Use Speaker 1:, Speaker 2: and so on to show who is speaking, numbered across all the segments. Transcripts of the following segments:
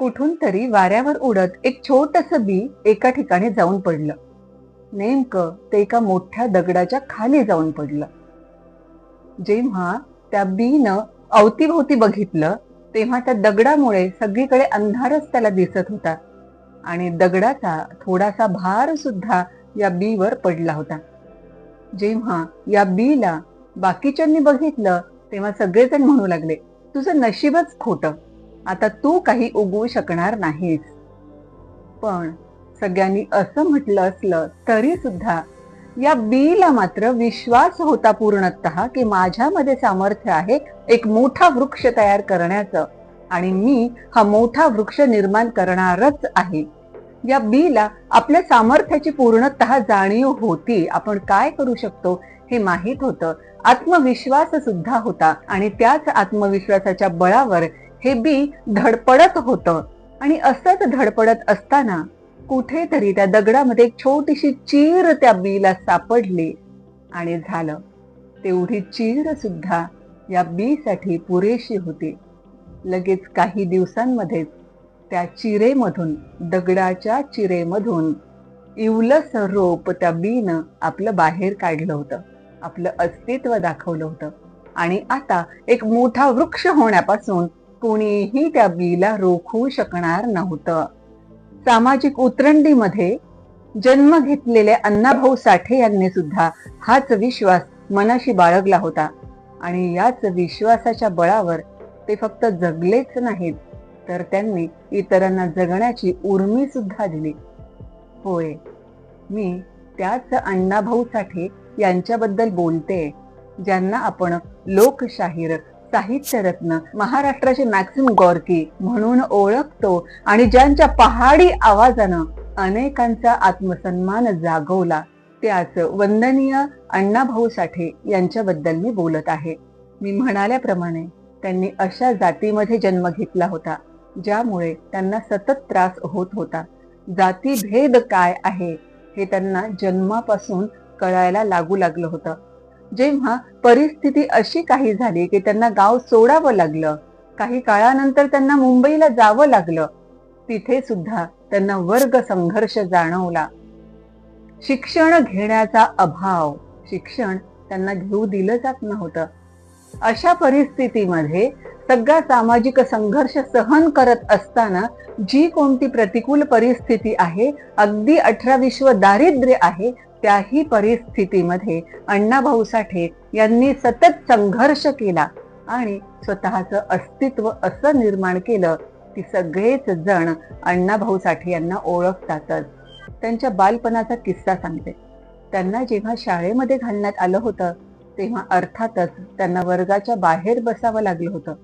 Speaker 1: कुठून तरी वाऱ्यावर उडत एक छोटस बी एका ठिकाणी जाऊन पडलं. नेमकं ते एका मोठ्या दगडाच्या खाली जाऊन पडलं. जेव्हा त्या बीनं अवतीभोवती बघितलं तेव्हा त्या दगडामुळे सगळीकडे अंधारच त्याला दिसत होता आणि दगडाचा थोडासा भार सुद्धा या बीवर पडला होता. जेव्हा या बीला बाकीच्यांनी बघितलं तेव्हा सगळेजण म्हणू लागले तुझं नशीबच खोटं. आता तू काही उगवू शकणार नाहीस. पण सगळ्यांनी असं म्हटलं असलं तरी सुद्धा या बीला मात्र विश्वास होता पूर्णतः की माझ्यामध्ये सामर्थ्य आहे एक मोठा वृक्ष तयार करण्याचं आणि मी हा मोठा वृक्ष निर्माण करणारच आहे. या बीला आपल्या सामर्थ्याची पूर्णतः जाणीव होती. आपण काय करू शकतो हे माहीत होतं. आत्मविश्वास सुद्धा होता आणि त्याच आत्मविश्वासाच्या बळावर हे बी धडपडत होतं. आणि असंच धडपडत असताना कुठेतरी त्या दगडामध्ये एक छोटीशी चीर त्या बीला सापडली आणि झालं. तेवढी चीर सुद्धा या बी साठी पुरेशी होती. लगेच काही दिवसांमध्येच त्या चिरेमधून दगडाच्या चिरेमधून इवलस रोप त्या बीनं आपलं बाहेर काढलं होतं. आपलं अस्तित्व दाखवलं होतं. आणि आता एक मोठा वृक्ष होण्यापासून कोणीही त्या बीला रोखू शकणार नव्हतं. सामाजिक उतरंडीमध्ये जन्म घेतलेले अण्णाभाऊ साठे यांनी सुद्धा हाच विश्वास मनाशी बाळगला होता. आणि याच विश्वासाच्या बळावर ते फक्त जगलेच नाहीत तर त्यांनी इतरांना जगण्याची उर्मी सुद्धा दिली. होय मी त्याच अण्णाभाऊ साठे यांच्याबद्दल बोलते ज्यांना आपण लोकशाहीर साहित्यरत्न महाराष्ट्राचे मॅक्सिम गॉर्की म्हणून ओळखतो. आणि ज्यांच्या पहाडी आवाजानं अनेकांचा आत्मसन्मान जागवला त्याच वंदनीय अण्णाभाऊ साठे यांच्याबद्दल मी बोलत आहे. मी म्हणाल्याप्रमाणे त्यांनी अशा जातीमध्ये जन्म घेतला होता ज्यामुळे त्यांना सतत त्रास होत होता. जातीभेद काय आहे हे त्यांना जन्मापासून कळायला लागू लागलं होतं. जेव्हा परिस्थिती अशी काही झाली की त्यांना गाव सोडावं लागलं काही काळानंतर त्यांना मुंबईला जावं लागलं तिथे सुद्धा त्यांना वर्ग संघर्ष जाणवला. शिक्षण घेण्याचा अभाव शिक्षण त्यांना घेऊ दिलं जात नव्हतं. अशा परिस्थितीमध्ये सगळा सामाजिक संघर्ष सहन करत असताना जी कोणती प्रतिकूल परिस्थिती आहे अगदी अठरा विश्व दारिद्र्य आहे त्याही परिस्थितीमध्ये अण्णाभाऊ साठे यांनी सतत संघर्ष केला आणि स्वतःच अस्तित्व असं निर्माण केलं की सगळेच जण अण्णाभाऊ साठे यांना ओळखतातच. त्यांच्या बालपणाचा किस्सा सांगते. त्यांना जेव्हा शाळेमध्ये घालण्यात आलं होतं तेव्हा अर्थातच त्यांना वर्गाच्या बाहेर बसावं लागलं होतं.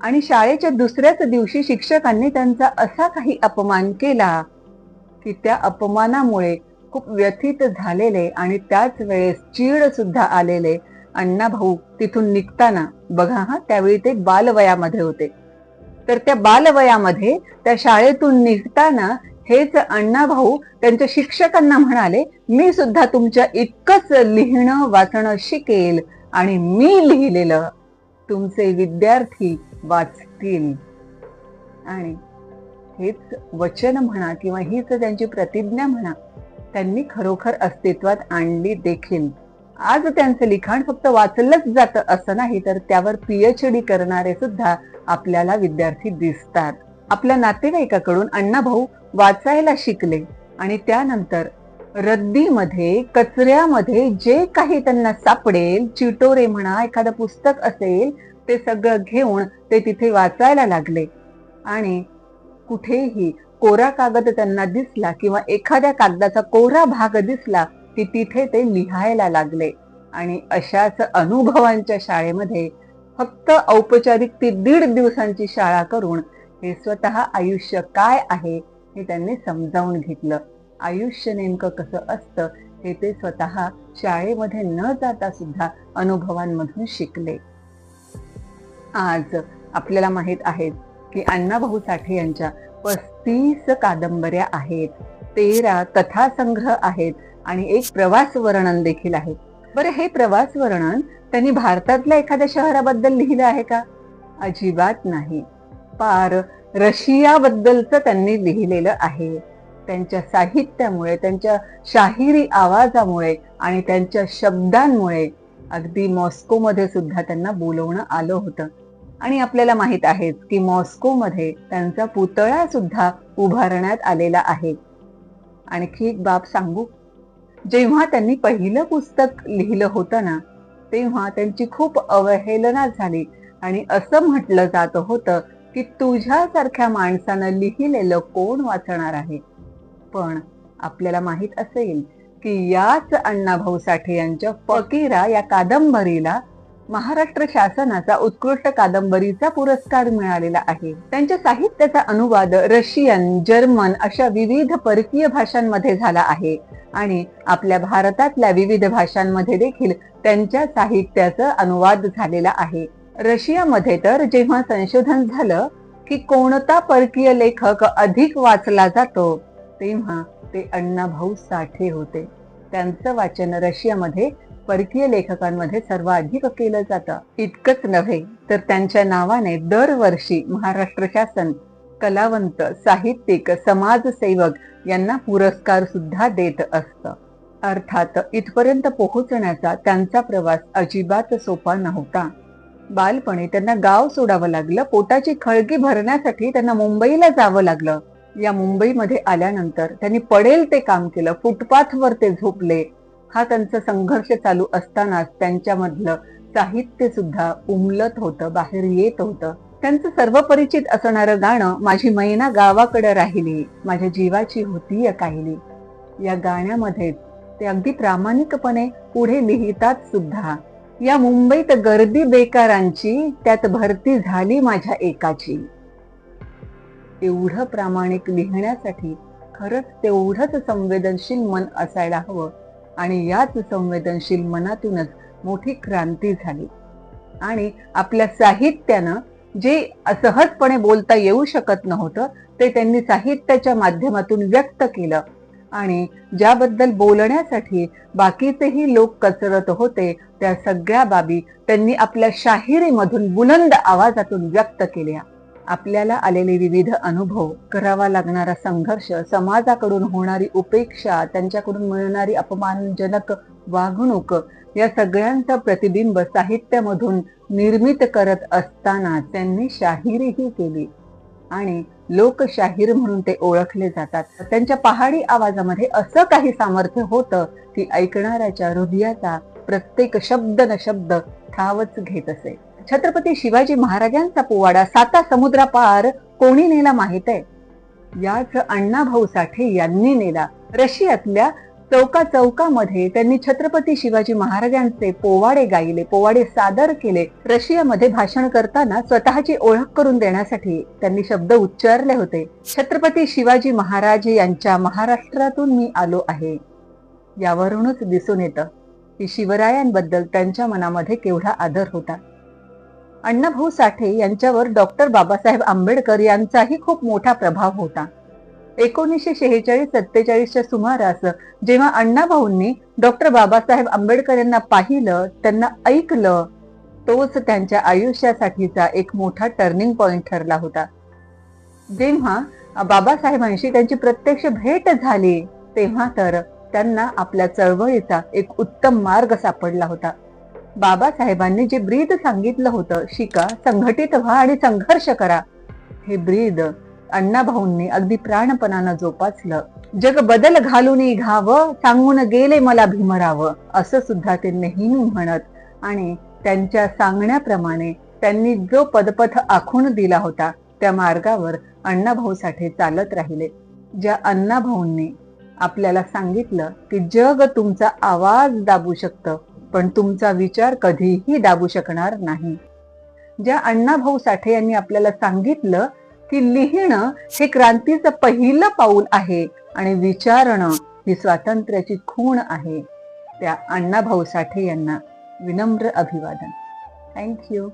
Speaker 1: आणि शाळेच्या दुसऱ्याच दिवशी शिक्षकांनी त्यांचा असा काही अपमान केला की त्या अपमानामुळे खूप व्यथित झालेले आणि त्याच वेळेस चीड सुद्धा आलेले अण्णा भाऊ तिथून निघताना बघा हा त्यावेळी ते बालवयामध्ये होते. तर त्या बालवयामध्ये त्या शाळेतून निघताना हेच अण्णा भाऊ त्यांच्या शिक्षकांना म्हणाले मी सुद्धा तुमच्या इतकंच लिहिणं वाचणं शिकेल आणि मी लिहिलेलं तुमचे विद्यार्थी वाचतील. आणि हेच वचन म्हणा किंवा हीच त्यांची प्रतिज्ञा म्हणा त्यांनी खरोखर अस्तित्वात आणली देखील. आज त्यांचं लिखाण फक्त वाचलंच जातं असं नाही तर त्यावर पीएच डी करणारे सुद्धा आपल्याला विद्यार्थी दिसतात. आपल्या नातेवाईकाकडून अण्णाभाऊ वाचायला शिकले आणि त्यानंतर रद्दीमध्ये कचऱ्यामध्ये जे काही त्यांना सापडेल चिटोरे म्हणा एखादं पुस्तक असेल ते सगळं घेऊन ते तिथे वाचायला लागले. आणि कुठेही कोरा कागद त्यांना दिसला किंवा एखाद्या कागदाचा कोरा भाग दिसला की तिथे ते लिहायला लागले. आणि अशाच अनुभवांच्या शाळेमध्ये फक्त औपचारिक ती दीड दिवसांची शाळा करून हे स्वतः आयुष्य काय आहे हे त्यांनी समजावून घेतलं. आयुष्य नेमकं कसं असतं हे ते स्वतः शाळेमध्ये न जाता सुद्धा अनुभवांमधून शिकले. आज आपल्याला माहीत आहे की अण्णाभाऊ साठे यांच्या तीस कादंबऱ्या आहेत तेरा कथासंग्रह आहेत आणि एक प्रवास वर्णन देखील आहे. बरं हे प्रवास वर्णन त्यांनी भारतातल्या एखाद्या शहराबद्दल लिहिलं आहे का? अजिबात नाही. पार रशियाबद्दलचं त्यांनी लिहिलेलं आहे. त्यांच्या साहित्यामुळे त्यांच्या शाहिरी आवाजामुळे आणि त्यांच्या शब्दांमुळे अगदी मॉस्कोमध्ये सुद्धा त्यांना बोलवणं आलं होतं. आणि आपल्याला माहीत आहेच की मॉस्कोमध्ये त्यांचा पुतळा सुद्धा उभारण्यात आलेला आहे. आणखी एक बाब सांगू. जेव्हा त्यांनी पहिलं पुस्तक लिहिलं होतं ना तेव्हा त्यांची खूप अवहेलना झाली आणि असं म्हटलं जात होतं की तुझ्यासारख्या माणसानं लिहिलेलं कोण वाचणार आहे? पण आपल्याला माहीत असेल की याच अण्णाभाऊ साठे यांच्या फकीरा या कादंबरीला महाराष्ट्र शासनाचा उत्कृष्ट कादंबरीचा पुरस्कार मिळालेला आहे. त्यांच्या साहित्याचा अनुवाद रशियन जर्मन अशा विविध परकीय भाषांमध्ये झाला आहे. आणि आपल्या भारतातल्या विविध भाषांमध्ये देखील त्यांच्या साहित्याचा अनुवाद झालेला आहे. रशियामध्ये तर जेव्हा संशोधन झालं की कोणता परकीय लेखक अधिक वाचला जातो तेव्हा ते अण्णाभाऊ साठे होते. त्यांचं वाचन रशियामध्ये परकीय लेखकांमध्ये सर्वाधिक केलं जातं. इतकंच नव्हे तर त्यांच्या नावाने दरवर्षी महाराष्ट्र शासन कलावंत साहित्यिक समाजसेवक यांना पुरस्कार सुद्धा देत असतं. अर्थात इथपर्यंत पोहोचण्याचा त्यांचा प्रवास अजिबात सोपा नव्हता. बालपणी त्यांना गाव सोडावं लागलं पोटाची खळगी भरण्यासाठी त्यांना मुंबईला जावं लागलं. या मुंबईमध्ये आल्यानंतर त्यांनी पडेल ते काम केलं फुटपाथवर ते झोपले. हा त्यांचा संघर्ष चालू असतानाच त्यांच्यामधलं साहित्य सुद्धा उमलत होतं बाहेर येत होतं. त्यांचं सर्व परिचित असणारं गाणं माझी मैना गावाकडे राहिली माझ्या जीवाची होती या काहिली. या गाण्यामध्ये ते अगदी प्रामाणिकपणे पुढे लिहितात सुद्धा. या मुंबईत गर्दी बेकारांची त्यात भरती झाली माझ्या एकाची. एवढं प्रामाणिक लिहिण्यासाठी खरंच तेवढंच संवेदनशील मन असायला हवं आणि याच संवेदनशील मनातूनच मोठी क्रांती झाली. आणि आपल्या साहित्यानं जे सहजपणे बोलता येऊ शकत नव्हतं ते त्यांनी साहित्याच्या माध्यमातून व्यक्त केलं. आणि ज्याबद्दल बोलण्यासाठी बाकीचेही लोक कचरत होते त्या सगळ्या बाबी त्यांनी आपल्या शाहिरीमधून बुलंद आवाजातून व्यक्त केल्या. आपल्याला आलेले विविध अनुभव करावा लागणारा संघर्ष समाजाकडून होणारी उपेक्षा त्यांच्याकडून मिळणारी अपमानजनक वागणूक या सगळ्यांचा प्रतिबिंब साहित्यामधून निर्मित करत असताना त्यांनी शाहिरीही केली. आणि लोकशाहीर म्हणून ते ओळखले जातात. त्यांच्या पहाडी आवाजामध्ये असं काही सामर्थ्य होतं की ऐकणाऱ्याच्या हृदयाचा प्रत्येक शब्द न शब्द ठावच घेत असे. छत्रपती शिवाजी महाराजांचा पोवाडा साता समुद्रापार कोणी नेला माहीत आहे? याच अण्णाभाऊ साठे यांनी नेला. रशियातल्या चौका चौकामध्ये त्यांनी छत्रपती शिवाजी महाराजांचे पोवाडे गायले पोवाडे सादर केले. रशियामध्ये भाषण करताना स्वतःची ओळख करून देण्यासाठी त्यांनी शब्द उच्चारले होते. छत्रपती शिवाजी महाराज यांच्या महाराष्ट्रातून मी आलो आहे. यावरूनच दिसून येतं की शिवरायांबद्दल त्यांच्या मनामध्ये केवढा आदर होता. अण्णाभाऊ साठे यांच्यावर डॉक्टर बाबासाहेब आंबेडकर यांचाही खूप मोठा प्रभाव होता. एकोणीसशे शेहेचाळीस सत्तेचाळीसच्या सुमारास जेव्हा अण्णाभाऊंनी डॉक्टर बाबासाहेब आंबेडकर यांना पाहिलं त्यांना ऐकलं तोच त्यांच्या आयुष्यासाठीचा एक मोठा टर्निंग पॉइंट ठरला होता. जेव्हा बाबासाहेबांशी त्यांची प्रत्यक्ष भेट झाली तेव्हा तर त्यांना आपल्या चळवळीचा एक उत्तम मार्ग सापडला होता. बाबासाहेबांनी जे ब्रीद सांगितलं होतं शिका संघटित व्हा आणि संघर्ष करा हे ब्रीद अण्णाभाऊंनी अगदी प्राणपणानं जोपासलं. जग बदल घालून घावं सांगून गेले मला भीमरावं असं सुद्धा ते नेहमी म्हणत आणि त्यांच्या सांगण्याप्रमाणे त्यांनी जो पदपथ आखून दिला होता त्या मार्गावर अण्णाभाऊ साठे चालत राहिले. ज्या अण्णाभाऊंनी आपल्याला सांगितलं की जग तुमचा आवाज दाबू शकतं पण तुमचा विचार कधीही दाबू शकणार नाही. ज्या अण्णाभाऊ साठे यांनी आपल्याला सांगितलं की लिहिणं हे क्रांतीचं पहिलं पाऊल आहे आणि विचारणं ही स्वातंत्र्याची खूण आहे. त्या अण्णाभाऊ साठे यांना विनम्र अभिवादन. थँक्यू